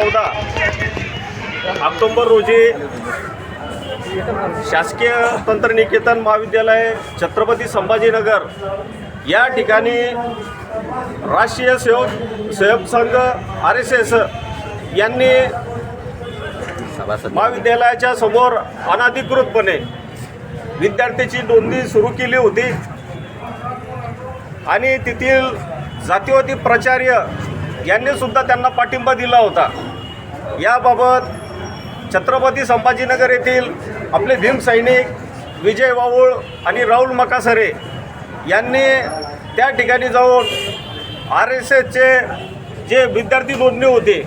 चौदा. ऑक्टोंबर रोजी शासकीय तंत्रनिकेतन महाविद्यालय छत्रपती संभाजीनगर या ठिकाणी राष्ट्रीय सेवक Sevak Sangh R S S यांनी महाविद्यालयाच्या समोर अनाधिकृतपणे विद्यार्थ्याची नोंदणी सुरू केली होती. आणि तेथील जातीवादी प्राचार्य यांनी सुद्धा त्यांना पाठिंबा दिला होता. याबाबत छत्रपती संभाजीनगर येथील आपले भीम सैनिक विजय वावूळ आणि राहुल मकासरे यांनी त्या ठिकाणी जाऊन आर एस एसचे जे विद्यार्थी नोंदणी होते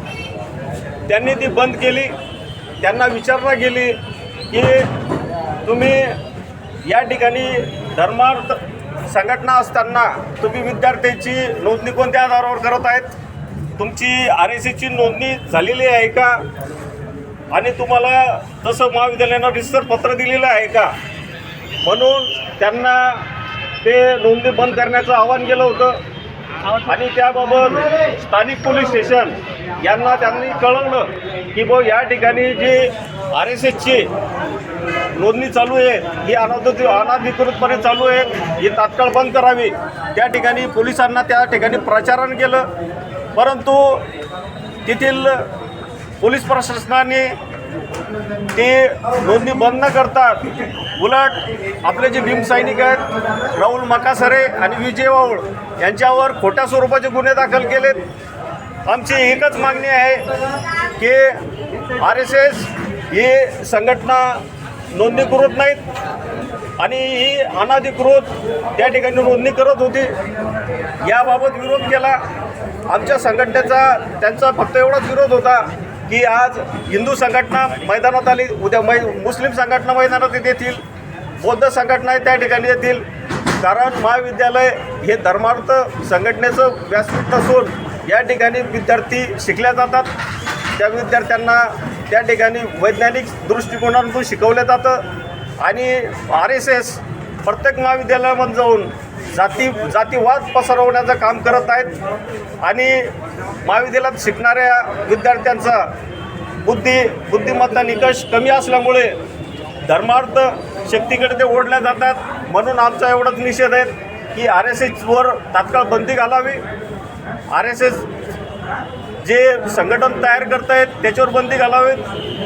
त्यांनी ती बंद केली. त्यांना विचारणा केली की तुम्ही या ठिकाणी धर्मार्थ संघटना असताना तुम्ही विद्यार्थ्यांची नोंदणी कोणत्या आधारावर करत आहेत? तुमची आर एस एसची नोंदणी झालेली आहे का? आणि तुम्हाला तसं महाविद्यालयानं रिजिस्टर पत्र दिलेलं आहे का? म्हणून त्यांना ते नोंदणी बंद करण्याचं आवाहन केलं होतं. आणि त्याबाबत स्थानिक पोलीस स्टेशन यांना त्यांनी कळवलं की भाऊ या ठिकाणी जी आर एस एसची नोंदणी चालू आहे ही अनधिकृत अनाधिकृतपणे चालू आहे ही तात्काळ बंद करावी. त्या ठिकाणी पोलिसांना त्या ठिकाणी प्रचारण केलं. परंतु तेथील पोलीस प्रशासनाने ते नोंदणी बंद न करता उलट आपले जे भीम सैनिक आहेत राहुल मकासरे आणि विजय वाऊळ यांच्यावर खोट्या स्वरूपाचे गुन्हे दाखल केलेत. आमची एकच मागणी आहे की आर एस एस ही संघटना नोंदणीकृत नाहीत आणि ही अनाधिकृत त्या ठिकाणी नोंदणी करत होती. याबाबत विरोध केला. आमच्या संघटनेचा त्यांचा फक्त एवढाच विरोध होता की आज हिंदू संघटना मैदानात आली उद्या मै मुस्लिम संघटना मैदानात येतील बौद्ध संघटना त्या ठिकाणी येतील. कारण महाविद्यालय हे धर्मार्थ संघटनेचं व्यासपीठ नसून या ठिकाणी विद्यार्थी शिकल्या जातात. त्या विद्यार्थ्यांना त्या ठिकाणी वैज्ञानिक दृष्टिकोनातून शिकवलं जातं. आणि आर एस एस प्रत्येक महाविद्यालयामध्ये जाऊन जाती जातीवाद पसरवण्याचं काम करत आहेत. आणि महाविद्यालयात शिकणाऱ्या विद्यार्थ्यांचा बुद्धी बुद्धिमत्ता निकष कमी असल्यामुळे धर्मार्थ शक्तीकडे ते ओढल्या जातात. म्हणून आमचा एवढाच निषेध आहे की आर एस एसवर तात्काळ बंदी घालावी. आर एस एस जे संघटन तयार करत आहेत त्याच्यावर बंदी घालावीत.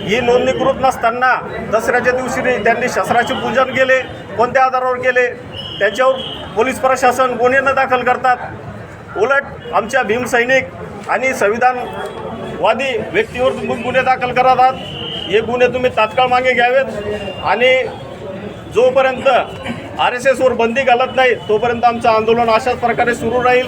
ही नोंदणीकृत नसताना दसऱ्याच्या दिवशी त्यांनी शस्त्राचे पूजन केले कोणत्या आधारावर केले त्याच्यावर पोलीस प्रशासन गुन्हे न दाखल करतात. उलट आमच्या भीमसैनिक आणि संविधानवादी व्यक्तीवर तुम्ही गुन्हे दाखल करत आहात हे गुन्हे तुम्ही तात्काळ मागे घ्यावेत आणि जोपर्यंत आर एस एसवर बंदी घालत नाही तोपर्यंत आमचं आंदोलन अशाच प्रकारे सुरू राहील.